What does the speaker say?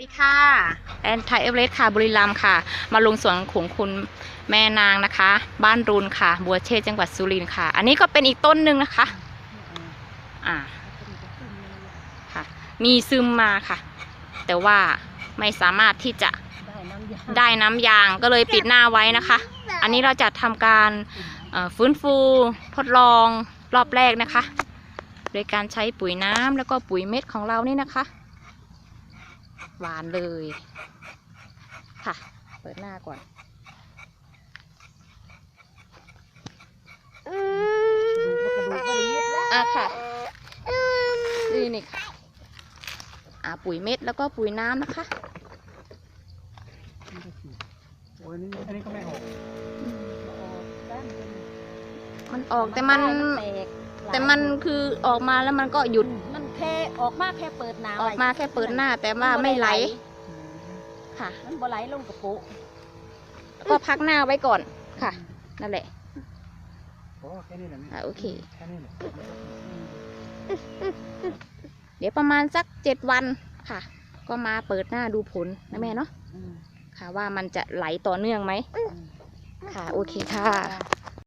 สวัสดีค่ะแอนไทเอเวอเรสต์ค่ะบุรีรัมย์ค่ะ มาลงสวนของคุณแม่นางนะคะ บ้านรุนค่ะ บัวเชษจังหวัดสุรินทร์ค่ะ อันนี้ก็เป็นอีกต้นหนึ่งนะคะอ่าค่ะ มีซึมมาค่ะ แต่ว่าไม่สามารถที่จะได้น้ำยาได้น้ำยางก็เลยปิดหน้าไว้นะคะ อันนี้เราจะทำการเอ่อฟื้นฟูทดลองรอบแรกนะคะ โดยการใช้ปุ๋ยน้ำแล้วก็ปุ๋ยเม็ดของเรานี่นะคะ หวานเลย ค่ะ เปิดหน้าก่อนดูกระดูกก็ได้ยึดแล้วอะค่ะ นี่นี่ค่ะ อ่าปุ๋ยเม็ดแล้วก็ปุ๋ยน้ำนะคะโอ้ยนี่อันนี้ก็ไม่ออกมันออกแต่มันแตกแต่มันคือออกมาแล้วมันก็หยุดมัน แค่ออกมาแค่เปิดหนาออกมาแค่เปิดหน้า แต่ว่าไม่ไหลค่ะ มันบ่ไหลลงกระปุกก็พักหน้าไว้ก่อนค่ะ นั่นแหละโอ้แค่นี้แหละอะโอเคแค่นี้แหละเดี๋ยวประมาณสักเจ็ดวันค่ะ ก็มาเปิดหน้าดูผลนะแม่เนาะอืมค่ะว่ามันจะไหลต่อเนื่องไหมอืมค่ะ โอเคค่ะ